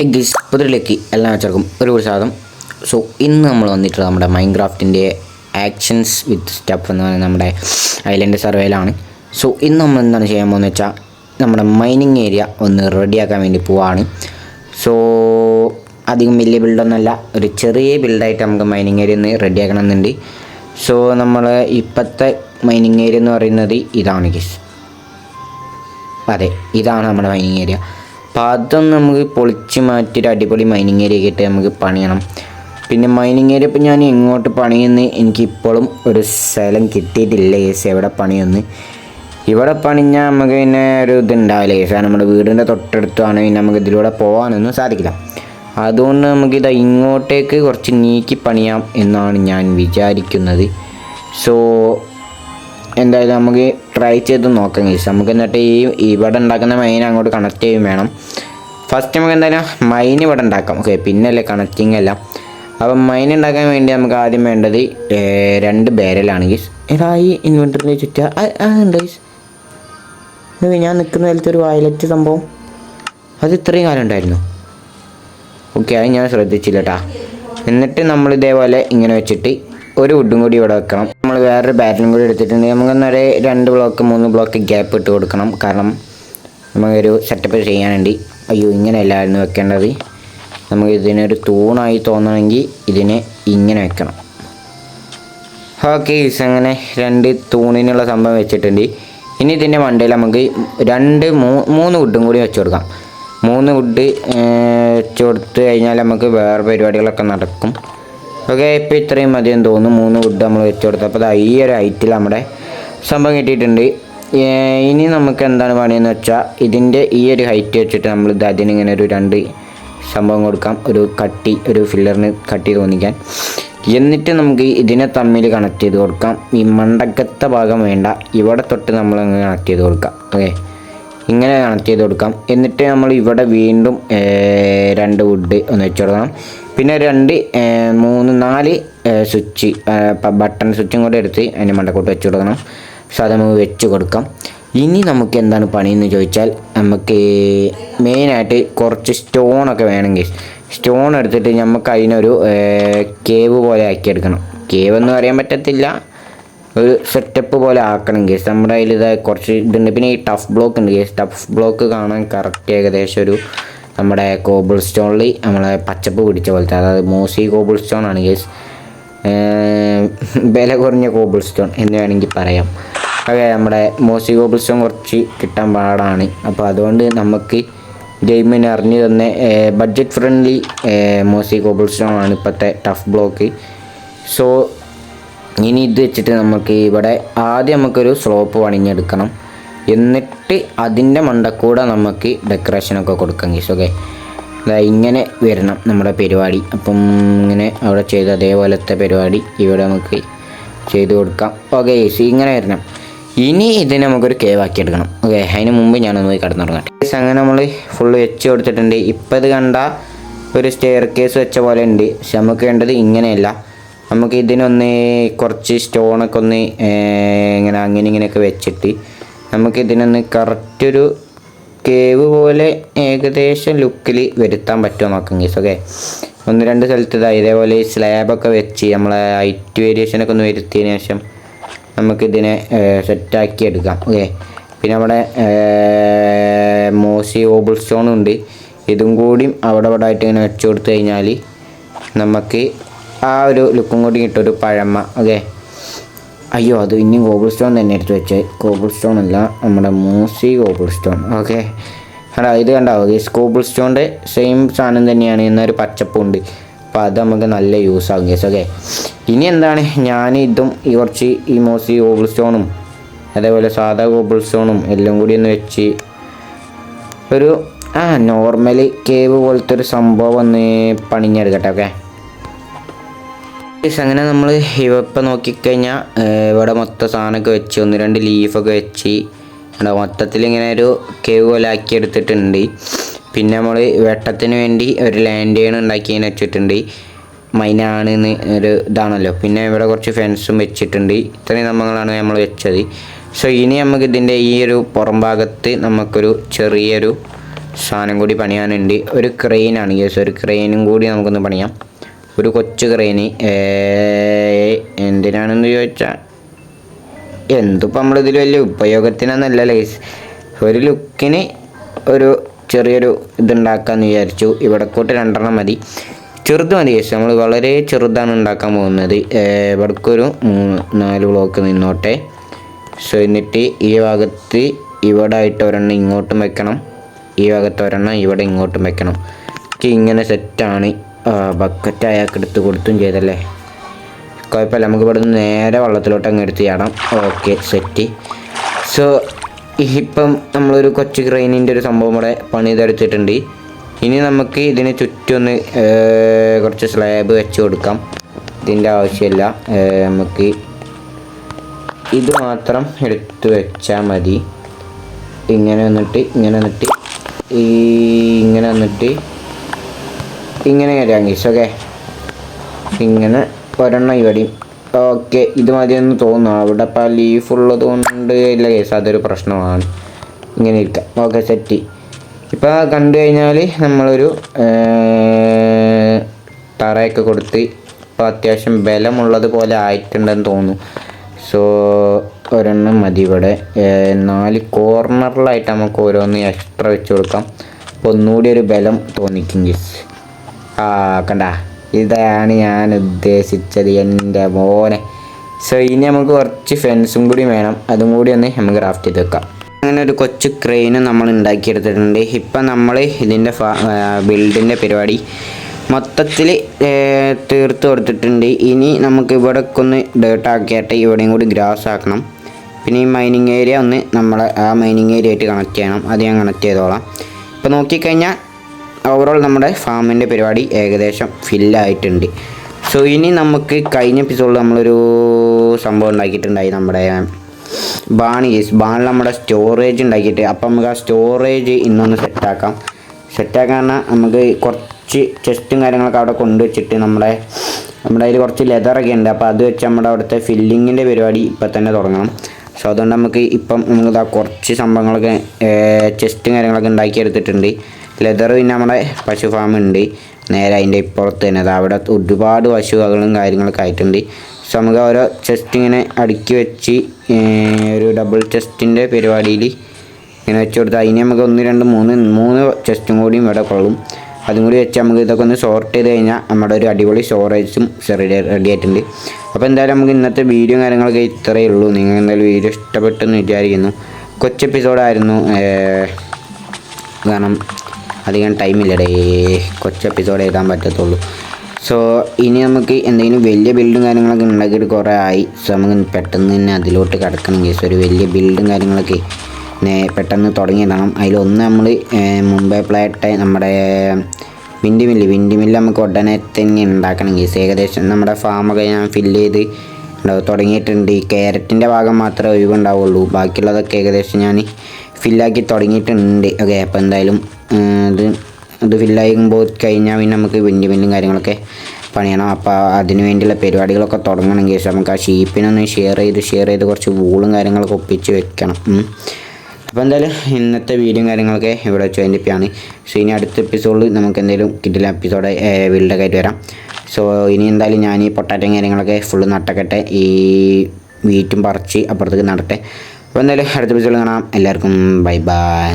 ഹെഗീസ് പുതിരിലേക്ക് എല്ലാ വെച്ചവർക്കും ഒരു സ്വാഗതം. സോ ഇന്ന് നമ്മൾ വന്നിട്ടുള്ളത് നമ്മുടെ മൈൻക്രാഫ്റ്റിന്റെ ആക്ഷൻസ് വിത്ത് സ്റ്റെപ്പ് എന്ന് പറയുന്നത് നമ്മുടെ ഐലൻഡ് സർവേയിലാണ് സോ ഇന്ന് നമ്മൾ എന്താണ് ചെയ്യാൻ പോകുന്നത് വെച്ചാൽ നമ്മുടെ മൈനിങ് ഏരിയ ഒന്ന് റെഡിയാക്കാൻ വേണ്ടി പോവാണ്. സോ അധികം വലിയ ബിൽഡൊന്നുമല്ല ഒരു ചെറിയ ബിൽഡായിട്ട് നമുക്ക് മൈനിങ് ഏരിയ ഒന്ന് റെഡിയാക്കണം സോ നമ്മൾ ഇപ്പോഴത്തെ മൈനിങ് ഏരിയ എന്ന് പറയുന്നത് ഇതാണ് ഗീസ് അതെ ഇതാണ് നമ്മുടെ മൈനിങ് ഏരിയ അപ്പോൾ അതൊന്ന് നമുക്ക് പൊളിച്ച് മാറ്റിയിട്ട് അടിപൊളി മൈനിങ് ഏരിയ ആയിട്ട് നമുക്ക് പണിയണം. പിന്നെ മൈനിങ് ഏരിയ ഇപ്പോൾ ഞാൻ എങ്ങോട്ട് പണിയെന്ന്. എനിക്ക് ഇപ്പോഴും ഒരു സ്ഥലം കിട്ടിയിട്ടില്ല. ഏസ് എവിടെ പണിയെന്ന്? ഇവിടെ പണിഞ്ഞാൽ നമുക്ക് പിന്നെ ഒരു ഇതുണ്ടാവില്ല? ഏസ് നമ്മുടെ വീടിന്റെ തൊട്ടടുത്താണ് പിന്നെ നമുക്ക് ഇതിലൂടെ പോകാനൊന്നും സാധിക്കില്ല. അതുകൊണ്ട് നമുക്കിത് ഇങ്ങോട്ടേക്ക് കുറച്ച് നീക്കി പണിയാം എന്നാണ് ഞാൻ വിചാരിക്കുന്നത്. സോ എന്തായാലും നമുക്ക് ട്രൈ ചെയ്ത് നോക്കാം ഗൈസ് നമുക്ക് എന്നിട്ട് ഈ ഇവിടെ ഉണ്ടാക്കുന്ന മൈൻ അങ്ങോട്ട് കണക്ട് ചെയ്യും വേണം. ഫസ്റ്റ് നമുക്ക് എന്തായാലും മൈൻ ഇവിടെ ഉണ്ടാക്കാം. ഓക്കെ പിന്നല്ലേ കണക്റ്റിംഗ് എല്ലാം. അപ്പം മൈൻ ഉണ്ടാക്കാൻ വേണ്ടി നമുക്ക് ആദ്യം വേണ്ടത് രണ്ട് ബാരലാണ് ഗൈസ് ഏതാ ഈ ഇൻവെർട്ടറിന്റെ അതുണ്ട് ഗൈസ് ഇത് ഞാൻ നിൽക്കുന്ന കാലത്ത് ഒരു വയലറ്റ് സംഭവം. അത് ഇത്രയും കാലം ഉണ്ടായിരുന്നു. ഓക്കെ അത് ഞാൻ ശ്രദ്ധിച്ചില്ല കേട്ടാ എന്നിട്ട് നമ്മൾ ഇതേപോലെ ഇങ്ങനെ വെച്ചിട്ട് ഒരു വുഡും കൂടി ഇവിടെ വെക്കണം. നമ്മൾ വേറൊരു ബാറ്റിലും കൂടി എടുത്തിട്ടുണ്ടെങ്കിൽ നമുക്ക് എന്നൊരു രണ്ട് ബ്ലോക്ക് മൂന്ന് ബ്ലോക്ക് ഗ്യാപ്പ് ഇട്ട് കൊടുക്കണം. കാരണം നമുക്കൊരു സെറ്റപ്പ് ചെയ്യാനുണ്ട് അയ്യോ ഇങ്ങനെയല്ലായിരുന്നു വെക്കേണ്ടത്. നമുക്ക് ഇതിനൊരു തൂണായി തോന്നണമെങ്കിൽ ഇതിനെ ഇങ്ങനെ വെക്കണം. ഓക്കെ ഈസ് അങ്ങനെ രണ്ട് തൂണിനുള്ള സംഭവം വെച്ചിട്ടുണ്ട്. ഇനി ഇതിന്റെ മണ്ടയിൽ നമുക്ക് രണ്ട് മൂന്ന് വുഡും കൂടി വെച്ച് കൊടുക്കാം. മൂന്ന് വുഡ് വെച്ച് കൊടുത്ത് കഴിഞ്ഞാൽ നമുക്ക് വേറെ പരിപാടികളൊക്കെ നടക്കും. ഓക്കെ ഇപ്പോൾ ഇത്രയും മതിയെന്ന് തോന്നുന്നു. മൂന്ന് വുഡ് നമ്മൾ വെച്ച് കൊടുത്തു. അപ്പോൾ ഈ ഒരു ഹൈറ്റിൽ നമ്മുടെ സംഭവം കിട്ടിയിട്ടുണ്ട്. ഇനി നമുക്ക് എന്താണ് പണിയെന്ന് വെച്ചാൽ ഇതിന്റെ ഈ ഒരു ഹൈറ്റ് വെച്ചിട്ട് നമ്മൾ ഇത് അതിനിങ്ങനെ ഒരു രണ്ട് സംഭവം കൊടുക്കാം. ഒരു കട്ടി ഒരു ഫില്ലറിന് കട്ടി തോന്നിക്കാൻ. എന്നിട്ട് നമുക്ക് ഇതിനെ തമ്മിൽ കണക്ട് ചെയ്ത് കൊടുക്കാം. ഈ മണ്ടക്കത്തെ ഭാഗം വേണ്ട. ഇവിടെ തൊട്ട് നമ്മൾ കണക്ട് ചെയ്ത് കൊടുക്കാം. ഓക്കെ ഇങ്ങനെ കണക്ട് ചെയ്ത് കൊടുക്കാം. എന്നിട്ട് നമ്മൾ ഇവിടെ വീണ്ടും രണ്ട് വുഡ് ഒന്ന് വെച്ച് കൊടുക്കണം. പിന്നെ രണ്ട് മൂന്ന് നാല് സ്വിച്ച് ബട്ടൺ സ്വിച്ചും കൂടെ എടുത്ത് അതിന്റെ മണ്ടക്കോട്ട് വെച്ച് കൊടുക്കണം. സോ അത് നമുക്ക് വെച്ച് കൊടുക്കാം. ഇനി നമുക്ക് എന്താണ് പണിയെന്ന് ചോദിച്ചാൽ നമുക്ക് മെയിനായിട്ട് കുറച്ച് സ്റ്റോണൊക്കെ വേണമെങ്കിൽ സ്റ്റോൺ എടുത്തിട്ട് നമുക്ക് അതിനൊരു കേവ് പോലെ ആക്കിയെടുക്കണം. കേവ് എന്ന് പറയാൻ പറ്റത്തില്ല. ഒരു സെറ്റപ്പ് പോലെ ആക്കണം കേസ് നമ്മുടെ കയ്യിൽ ഇതായി കുറച്ച് ഇതുണ്ട്. പിന്നെ ഈ ടഫ് ബ്ലോക്ക് ഉണ്ട് കേസ് ടഫ് ബ്ലോക്ക് കാണാൻ കറക്റ്റ് ഏകദേശം ഒരു നമ്മുടെ കോബിൾ സ്റ്റോണിൽ നമ്മളെ പച്ചപ്പ് പിടിച്ച പോലത്തെ അതായത് മോസി കോബിൾ സ്റ്റോൺ ആണ് ഗേസ് വില കുറഞ്ഞ കോബിൾ സ്റ്റോൺ എന്ന് വേണമെങ്കിൽ പറയാം. അതെ നമ്മുടെ മോസി കോബിൾ സ്റ്റോൺ കുറച്ച് കിട്ടാൻ പാടാണ്. അപ്പോൾ അതുകൊണ്ട് നമുക്ക് ഗെയിമിന് അറിഞ്ഞു തന്നെ budget friendly mossy cobble stone ആണ് ഇപ്പോഴത്തെ ടഫ് ബ്ലോക്ക് സോ ഇനി ഇത് വെച്ചിട്ട് നമുക്ക് ഇവിടെ ആദ്യം നമുക്കൊരു സ്ലോപ്പ് പണിഞ്ഞെടുക്കണം. എന്നിട്ട് അതിന്റെ മണ്ടക്കൂടെ നമുക്ക് ഡെക്കറേഷനൊക്കെ കൊടുക്കാം ഗീസ് ഓക്കെ ഇങ്ങനെ വരണം നമ്മുടെ പരിപാടി. അപ്പം ഇങ്ങനെ അവിടെ ചെയ്ത അതേപോലത്തെ പരിപാടി ഇവിടെ നമുക്ക് ചെയ്ത് കൊടുക്കാം. ഓക്കെ ഗീസ് ഇങ്ങനെ വരണം. ഇനി ഇതിനെ നമുക്കൊരു കേവ് ആക്കി എടുക്കണം ഓക്കെ അതിന് മുമ്പ് ഞാനൊന്ന് പോയി കിടന്നുറങ്ങട്ടെ. ഗീസ് അങ്ങനെ നമ്മൾ ഫുള്ള് വെച്ച് കൊടുത്തിട്ടുണ്ട്. ഇപ്പം ഇത് കണ്ട ഒരു സ്റ്റെയർ കേസ് വെച്ച പോലെ ഉണ്ട്. പക്ഷെ നമുക്ക് വേണ്ടത് ഇങ്ങനെയല്ല. നമുക്ക് ഇതിനൊന്ന് കുറച്ച് സ്റ്റോണൊക്കെ ഒന്ന് ഇങ്ങനെ അങ്ങനെ ഇങ്ങനെയൊക്കെ വെച്ചിട്ട് നമുക്ക് ഇതിനൊന്ന് കറക്റ്റ് ഒരു കേവ് പോലെ ഏകദേശം ലുക്കിൽ വരുത്താൻ പറ്റുമോ നോക്കാം ഗീസ് ഓക്കെ ഒന്ന് രണ്ട് സ്ഥലത്ത് ഇതാ ഇതേപോലെ സ്ലാബൊക്കെ വെച്ച് നമ്മളെ ഹൈറ്റ് വേരിയേഷനൊക്കെ ഒന്ന് വരുത്തിയതിന് ശേഷം നമുക്കിതിനെ സെറ്റാക്കി എടുക്കാം ഓക്കെ പിന്നെ നമ്മുടെ മോസി ഓബിൾ സ്റ്റോൺ ഉണ്ട്. ഇതും കൂടിയും അവിടെ അവിടെ ആയിട്ട് ഇങ്ങനെ വെച്ചു കൊടുത്തു കഴിഞ്ഞാൽ നമുക്ക് ആ ഒരു ലുക്കും കൂടി കിട്ടും ഒരു പഴമ ഓക്കെ അയ്യോ അത് ഇനി ഗോബിൾ സ്റ്റോൺ തന്നെ എടുത്ത് വെച്ച്. ഗോബിൾ സ്റ്റോൺ അല്ല നമ്മുടെ മൂസി ഗോബിൾ സ്റ്റോൺ ഓക്കെ എടാ ഇത് കണ്ടാവും ഈ ഗോബിൾ സ്റ്റോണിന്റെ സെയിം സാധനം തന്നെയാണ്. എന്നൊരു പച്ചപ്പുണ്ട്. അപ്പോൾ അത് നമുക്ക് നല്ല യൂസ് ആകും ഗേസ് ഓക്കെ ഇനി എന്താണ്? ഞാൻ ഇതും ഈ കുറച്ച് ഈ മോസി ഗോബിൾ സ്റ്റോണും അതേപോലെ സാധാ ഗോബിൾ സ്റ്റോണും എല്ലാം കൂടി ഒന്ന് വെച്ച് ഒരു ആ നോർമലി കേവ് പോലത്തെ ഒരു സംഭവം ഒന്ന് പണിഞ്ഞെടുക്കട്ടെ ഓക്കെ അങ്ങനെ നമ്മൾ ഇപ്പം നോക്കിക്കഴിഞ്ഞാൽ ഇവിടെ മൊത്തം സാധനമൊക്കെ വെച്ച് ഒന്ന് രണ്ട് ലീഫൊക്കെ വെച്ച് മൊത്തത്തിൽ ഇങ്ങനെ ഒരു കേവ് പോലെ ആക്കി എടുത്തിട്ടുണ്ട് പിന്നെ നമ്മൾ വെട്ടത്തിന് വേണ്ടി ഒരു ലാൻഡേൺ ഉണ്ടാക്കി ഇങ്ങനെ വെച്ചിട്ടുണ്ട്. മൈനാണ് ഒരു ഇതാണല്ലോ. പിന്നെ ഇവിടെ കുറച്ച് ഫെൻസും വെച്ചിട്ടുണ്ട്. ഇത്രയും നമ്മളാണ് നമ്മൾ വെച്ചത്. സോ ഇനി നമുക്ക് ഇതിന്റെ ഈ ഒരു പുറം ഭാഗത്ത് നമുക്കൊരു ചെറിയൊരു സാധനം കൂടി പണിയാനുണ്ട്. ഒരു ക്രെയിനാണ് കേസ് ഒരു ക്രെയിനും കൂടി നമുക്കൊന്ന് പണിയാം. ഒരു കൊച്ചു ക്രെയിന് എന്തിനാണെന്ന് ചോദിച്ചാൽ എന്തിപ്പോൾ നമ്മളിതിൽ വലിയ ഉപയോഗത്തിനൊന്നല്ല ലൈസ് ഒരു ലുക്കിന് ഒരു ചെറിയൊരു ഇതുണ്ടാക്കാമെന്ന് വിചാരിച്ചു. ഇവിടെ കൂട്ട് രണ്ടെണ്ണം മതി. ചെറുത് മതി ചേച്ചി നമ്മൾ വളരെ ചെറുതാണ് ഉണ്ടാക്കാൻ പോകുന്നത്. ഇവിടേക്കൊരു മൂന്ന് നാല് ബ്ലോക്ക് നിന്നോട്ടെ. സോ എന്നിട്ട് ഈ ഭാഗത്ത് ഇവിടെ ആയിട്ട് ഒരെണ്ണം ഇങ്ങോട്ടും വെക്കണം. ഈ ഭാഗത്ത് ഒരെണ്ണം ഇവിടെ ഇങ്ങോട്ടും വെക്കണം. ഇങ്ങനെ സെറ്റാണ് ബക്കറ്റ് അയാൾക്ക് എടുത്ത് കൊടുത്തും ചെയ്തല്ലേ? കുഴപ്പമില്ല നമുക്ക് ഇവിടെ നിന്ന് നേരെ വള്ളത്തിലോട്ട് അങ്ങ് എടുത്ത് ചാടാം. ഓക്കെ സെറ്റ് സോ ഇപ്പം നമ്മളൊരു കൊച്ചു ക്രെയിനിന്റെ ഒരു സംഭവം ഇവിടെ പണിതെടുത്തിട്ടുണ്ട്. ഇനി നമുക്ക് ഇതിന് ചുറ്റൊന്ന് കുറച്ച് സ്ലാബ് വെച്ച് കൊടുക്കാം. ഇതിന്റെ ആവശ്യമില്ല. നമുക്ക് ഇത് മാത്രം എടുത്ത് വെച്ചാൽ മതി. ഇങ്ങനെ വന്നിട്ട് ഇങ്ങനെ വന്നിട്ട് ഈ ഇങ്ങനെ വന്നിട്ട് ഇങ്ങനെ വരാം ഗീസ് ഓക്കെ ഇങ്ങനെ ഒരെണ്ണം ഇവിടെയും. ഓക്കെ ഇത് മതിയെന്ന് തോന്നുന്നു. അവിടെ ഇപ്പം ലീഫ് ഉള്ളത് കൊണ്ട് ഇല്ല കേസ് അതൊരു പ്രശ്നമാണ്. ഇങ്ങനെ ഇരിക്കാം. ഓക്കെ സെറ്റ് ഇപ്പം കണ്ടു കഴിഞ്ഞാൽ നമ്മളൊരു തറയൊക്കെ കൊടുത്ത് ഇപ്പോൾ അത്യാവശ്യം ബലമുള്ളത് പോലെ ആയിട്ടുണ്ടെന്ന് തോന്നുന്നു. സോ ഒരെണ്ണം മതി ഇവിടെ. നാല് കോർണറിലായിട്ട് നമുക്ക് ഓരോന്ന് എക്സ്ട്രാ വെച്ച് കൊടുക്കാം. അപ്പോൾ ഒന്നുകൂടി ഒരു ബലം തോന്നിക്കും ഗീസ് ആ കണ്ട. ഇതാണ് ഞാൻ ഉദ്ദേശിച്ചത് എന്റെ മോനെ. സോ ഇനി നമുക്ക് കുറച്ച് ഫെൻസും കൂടി വേണം. അതും കൂടി ഒന്ന് നമുക്ക് ക്രാഫ്റ്റ് ചെയ്ത് വെക്കാം. അങ്ങനെ ഒരു കൊച്ചു ക്രെയിനും നമ്മൾ ഉണ്ടാക്കിയെടുത്തിട്ടുണ്ട്. ഇപ്പം നമ്മൾ ഇതിന്റെ ബിൽഡിന്റെ പരിപാടി മൊത്തത്തിൽ തീർത്ത് കൊടുത്തിട്ടുണ്ട്. ഇനി നമുക്ക് ഇവിടെ ഒന്ന് ഡേർട്ട് ആക്കിയിട്ട് ഇവിടെയും കൂടി ഗ്രാസ് ആക്കണം. പിന്നെ ഈ മൈനിങ് ഏരിയ ഒന്ന് നമ്മൾ ആ മൈനിങ് ഏരിയ ആയിട്ട് കണക്ട് ചെയ്യണം. അത് ഞാൻ കണക്ട് ചെയ്തോളാം. ഇപ്പോൾ നോക്കിക്കഴിഞ്ഞാൽ ഓവറോൾ നമ്മുടെ ഫാമിന്റെ പരിപാടി ഏകദേശം ഫില്ലായിട്ടുണ്ട് സോ ഇനി നമുക്ക് കഴിഞ്ഞ എപ്പിസോഡിൽ നമ്മളൊരു സംഭവം ഉണ്ടാക്കിയിട്ടുണ്ടായി നമ്മുടെ കേസ് ബാണിൽ നമ്മുടെ സ്റ്റോറേജ് ഉണ്ടാക്കിയിട്ട് അപ്പം നമുക്ക് ആ സ്റ്റോറേജ് ഇന്നൊന്ന് സെറ്റാക്കാം സെറ്റാക്കാൻ പറഞ്ഞാൽ നമുക്ക് കുറച്ച് ചെസ്റ്റും കാര്യങ്ങളൊക്കെ അവിടെ കൊണ്ടുവച്ചിട്ട് നമ്മുടെ നമ്മുടെ അതിൽ കുറച്ച് ലെതറൊക്കെ ഉണ്ട്. അപ്പോൾ അത് വെച്ച് നമ്മുടെ അവിടുത്തെ ഫില്ലിങ്ങിന്റെ പരിപാടി ഇപ്പം തന്നെ തുടങ്ങണം. സോ അതുകൊണ്ട് നമുക്ക് ഇപ്പം നമുക്ക് കുറച്ച് സംഭവങ്ങളൊക്കെ ചെസ്റ്റും കാര്യങ്ങളൊക്കെ ഉണ്ടാക്കിയെടുത്തിട്ടുണ്ട്. ലെതർ പിന്നെ നമ്മുടെ പശു ഫാം ഉണ്ട്. നേരെ അതിന്റെ ഇപ്പുറത്ത് തന്നെ. അത് അവിടെ ഒരുപാട് പശുവകളും കാര്യങ്ങളൊക്കെ ആയിട്ടുണ്ട്. സോ നമുക്ക് ഓരോ ചെസ്റ്റ് ഇങ്ങനെ അടുക്കി വെച്ച് ഒരു ഡബിൾ ചെസ്റ്റിന്റെ പരിപാടിയിൽ ഇങ്ങനെ വെച്ച് കൊടുത്താൽ അതിന് നമുക്ക് ഒന്ന് രണ്ട് മൂന്ന് മൂന്ന് ചെസ്റ്റും കൂടിയും ഇവിടെ കൊള്ളും. അതും കൂടി വെച്ച് നമുക്ക് ഇതൊക്കെ ഒന്ന് സോർട്ട് ചെയ്ത് കഴിഞ്ഞാൽ നമ്മുടെ ഒരു അടിപൊളി സ്റ്റോറേജും റെഡി ആയിട്ടുണ്ട്. അപ്പോൾ എന്തായാലും നമുക്ക് ഇന്നത്തെ വീഡിയോ കാര്യങ്ങളൊക്കെ ഇത്രയേ ഉള്ളൂ. നിങ്ങൾ എന്തായാലും വീഡിയോ ഇഷ്ടപ്പെട്ടെന്ന് വിചാരിക്കുന്നു. കൊച്ചു എപ്പിസോഡായിരുന്നു കാരണം അധികം ടൈമില്ലടേ. കൊച്ചു എപ്പിസോഡ് എഴുതാൻ പറ്റത്തുള്ളൂ. സോ ഇനി നമുക്ക് എന്തെങ്കിലും വലിയ ബിൽഡും കാര്യങ്ങളൊക്കെ ഉണ്ടാക്കിയിട്ട് കുറേ ആയി. സോ നമുക്ക് പെട്ടെന്ന് തന്നെ അതിലോട്ട് കിടക്കണം കേസ് ഒരു വലിയ ബിൽഡും കാര്യങ്ങളൊക്കെ പെട്ടെന്ന് തുടങ്ങിയിടണം അതിലൊന്ന് നമ്മൾ മുംബൈ പ്ലേറ്റ് നമ്മുടെ വിൻഡ് മില്ല്. വിൻഡ് മില്ല് നമുക്ക് ഉടനെ തന്നെ ഉണ്ടാക്കണം കേസ് ഏകദേശം നമ്മുടെ ഫാമൊക്കെ ഞാൻ ഫില്ല് ചെയ്ത് തുടങ്ങിയിട്ടുണ്ട്. ഈ ക്യാരറ്റിന്റെ ഭാഗം മാത്രമേ ഒഴിവുണ്ടാവുള്ളൂ. ബാക്കിയുള്ളതൊക്കെ ഏകദേശം ഞാൻ ഫില്ലാക്കി തുടങ്ങിയിട്ടുണ്ട്. ഓക്കെ അപ്പോൾ എന്തായാലും ഇത് ഇത് ഫില്ലാകുമ്പോൾ കഴിഞ്ഞാൽ പിന്നെ നമുക്ക് വലിയ കാര്യങ്ങളൊക്കെ പണിയണം. അപ്പോൾ അതിന് വേണ്ടിയുള്ള പരിപാടികളൊക്കെ തുടങ്ങണമെങ്കിൽ നമുക്ക് ആ ഷീപ്പിനൊന്ന് ഷെയർ ചെയ്ത് ഷെയർ ചെയ്ത് കുറച്ച് വൂളും കാര്യങ്ങളൊക്കെ ഒപ്പിച്ച് വെക്കണം. അപ്പോൾ എന്തായാലും ഇന്നത്തെ വീഡിയോയും കാര്യങ്ങളൊക്കെ ഇവിടെ വെച്ച് വേണ്ടിപ്പാണ് സോ ഇനി അടുത്ത എപ്പിസോഡിൽ നമുക്ക് എന്തെങ്കിലും കിട്ടില്ല എപ്പിസോഡ് വീടിന്റെ ആയിട്ട് വരാം. സോ ഇനി എന്തായാലും ഞാൻ ഈ പൊട്ടാറ്റയും കാര്യങ്ങളൊക്കെ ഫുള്ള് നട്ടക്കട്ടെ. ഈ വീറ്റും പറിച്ച് അപ്പുറത്തേക്ക് നടട്ടെ. അപ്പോൾ എന്തായാലും അടുത്ത എപ്പിസോഡിൽ കാണാം. എല്ലാവർക്കും ബൈ ബൈ